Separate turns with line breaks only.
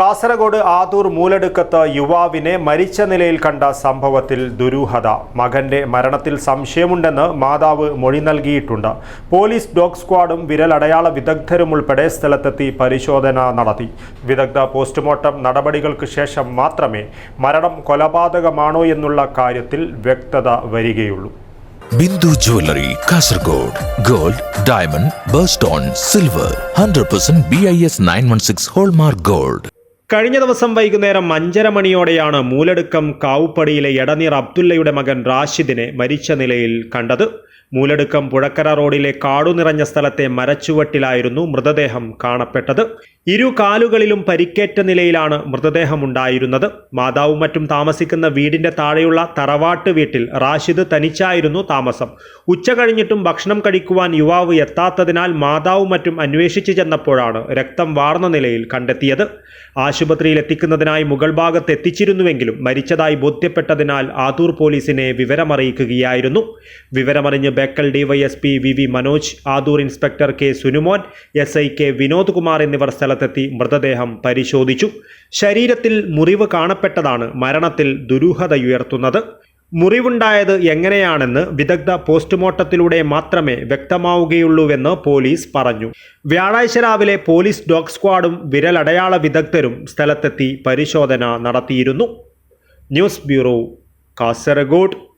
കാസർഗോഡ് ആതൂർ മൂലടുക്കത്ത് യുവാവിനെ മരിച്ച നിലയിൽ കണ്ട സംഭവത്തിൽ ദുരൂഹത. മകന്റെ മരണത്തിൽ സംശയമുണ്ടെന്ന് മാതാവ് മൊഴി നൽകിയിട്ടുണ്ട്. പോലീസ് ഡോഗ് സ്ക്വാഡും വിരലടയാള വിദഗ്ധരും ഉൾപ്പെടെ സ്ഥലത്തെത്തി പരിശോധന നടത്തി. വിദഗ്ധ പോസ്റ്റ്മോർട്ടം നടപടികൾക്ക് ശേഷം മാത്രമേ മരണം കൊലപാതകമാണോ എന്നുള്ള കാര്യത്തിൽ വ്യക്തത വരികയുള്ളൂ.
Bindu jewellery Kasaragod. Gold diamond birthstone silver. Hundred percent B I S nine one six hallmark gold
കഴിഞ്ഞ ദിവസം വൈകുന്നേരം അഞ്ചര മണിയോടെയാണ് മൂലടുക്കം കാവുപ്പടിയിലെ എടനീർ അബ്ദുള്ളയുടെ മകൻ റാഷിദിനെ മരിച്ച നിലയിൽ കണ്ടത്. മൂലടുക്കം പുഴക്കര റോഡിലെ കാടു നിറഞ്ഞ സ്ഥലത്തെ മരച്ചുവട്ടിലായിരുന്നു മൃതദേഹം കാണപ്പെട്ടത്. ഇരു കാലുകളിലും പരിക്കേറ്റ നിലയിലാണ് മൃതദേഹം ഉണ്ടായിരുന്നത്. മാതാവും മറ്റും താമസിക്കുന്ന വീടിന്റെ താഴെയുള്ള തറവാട്ട് വീട്ടിൽ റാഷിദ് തനിച്ചായിരുന്നു താമസം. ഉച്ച കഴിഞ്ഞിട്ടും ഭക്ഷണം കഴിക്കുവാൻ യുവാവ് എത്താത്തതിനാൽ മാതാവും മറ്റും അന്വേഷിച്ചു ചെന്നപ്പോഴാണ് രക്തം വാർന്ന നിലയിൽ കണ്ടെത്തിയത്. ആശുപത്രിയിൽ എത്തിക്കുന്നതിനായി മുകൾ ഭാഗത്ത് എത്തിച്ചിരുന്നുവെങ്കിലും മരിച്ചതായി ബോധ്യപ്പെട്ടതിനാൽ ആതൂർ പോലീസിനെ വിവരമറിയിക്കുകയായിരുന്നു. വിവരമറിഞ്ഞ് Bekal DYSP V V Manoj Adur inspector K Sunumon S I K Vinod Kumar എന്നിവർ സ്ഥലത്തെത്തി മൃതദേഹം പരിശോധിച്ചു. ശരീരത്തിൽ മുറിവ് കാണപ്പെട്ടതാണ് മരണത്തിൽ ദുരൂഹതയുയർത്തുന്നത്. മുറിവുണ്ടായത് എങ്ങനെയാണെന്ന് വിദഗ്ധ പോസ്റ്റ്മോർട്ടത്തിലൂടെ മാത്രമേ വ്യക്തമാവുകയുള്ളൂവെന്ന് പോലീസ് പറഞ്ഞു. വ്യാഴാഴ്ച രാവിലെ പോലീസ് ഡോഗ് സ്ക്വാഡും വിരലടയാള വിദഗ്ധരും സ്ഥലത്തെത്തി പരിശോധന നടത്തിയിരുന്നു. News bureau Kasaragod.